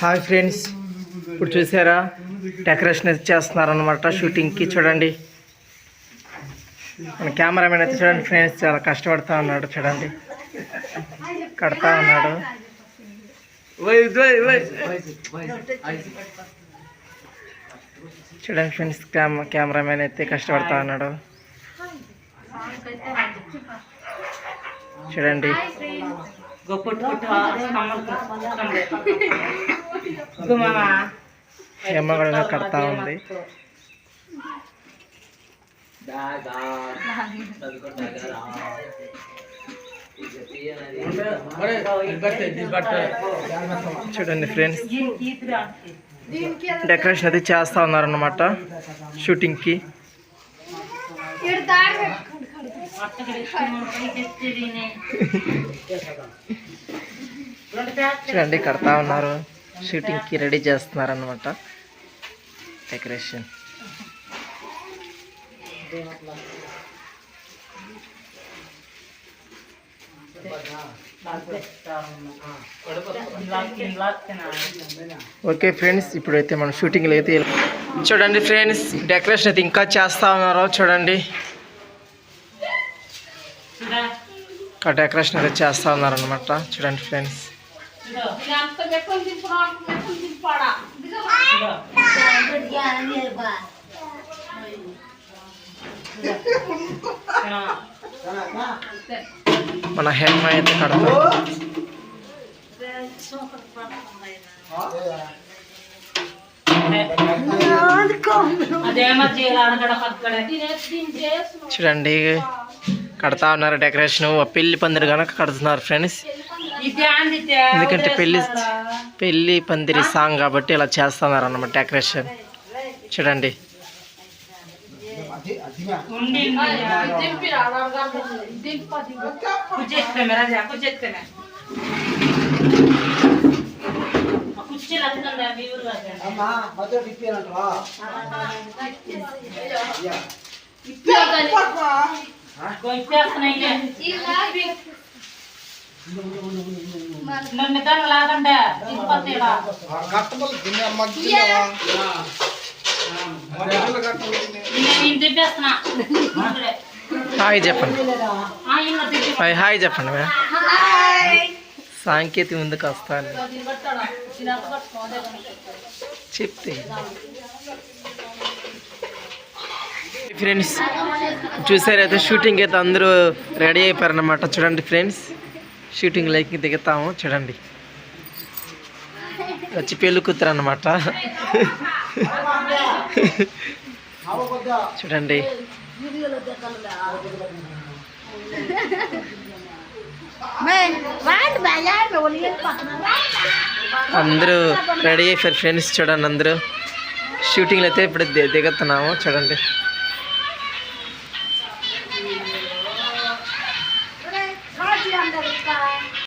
Hi friends. ఇప్పుడు చూసారా? Decoration అయితే చేస్తున్నారనమాట షూటింగ్కి. చూడండి. మన కెమెరామెన్ అయితే చూడండి ఫ్రెండ్స్ చాలా కష్టపడతా ఉన్నాడు. చూడండి. కడతా ఉన్నాడు. చూడండి ఫ్రెండ్స్ కెమె కెమెరామెన్ అయితే కష్టపడతా ఉన్నాడు. చూడండి. ఏమో కూడా కడతా ఉంది. చూడండి ఫ్రెండ్స్. డెకరేషన్ అయితే చేస్తా ఉన్నారన్నమాట. షూటింగ్కి. చూడండి కడతా ఉన్నారు. షూటింగ్కి రెడీ చేస్తున్నారు అనమాట డెకరేషన్ ఓకే ఫ్రెండ్స్ ఇప్పుడైతే మనం షూటింగ్లో అయితే చూడండి ఫ్రెండ్స్ డెకరేషన్ అయితే ఇంకా చేస్తా ఉన్నారు. చూడండి. ఇంకా డెకరేషన్ అయితే చేస్తా ఉన్నారు అనమాట చూడండి ఫ్రెండ్స్ మన హేమ అయితే కడతాం. చూడండి కడతా ఉన్నారు డెకరేషన్ పెళ్ళి పందిరి కనుక కడుతున్నారు ఫ్రెండ్స్ ఎందుకంటే పెళ్ళి పెళ్ళి పందిరి సాంగ్ కాబట్టి ఇలా చేస్తున్నారు అన్నమాట డెకరేషన్. చూడండి. హాయ్ చెప్పండి. హాయ్ హాయ్ చెప్పండి మేడం. సాంకేతిక ముందుకు వస్తాను చెప్తే. ఫ్రెండ్స్ చూసారైతే షూటింగ్ అయితే అందరూ రెడీ అయిపోయారన్నమాట. చూడండి ఫ్రెండ్స్. Shooting like దిగుతాము. చూడండి. వచ్చి పెళ్ళి కూతురు అన్నమాట. చూడండి. అందరూ రెడీ అయిపోయారు ఫ్రెండ్స్ చూడండి అందరూ. షూటింగ్లో అయితే ఇప్పుడు దిగుతున్నాము. చూడండి.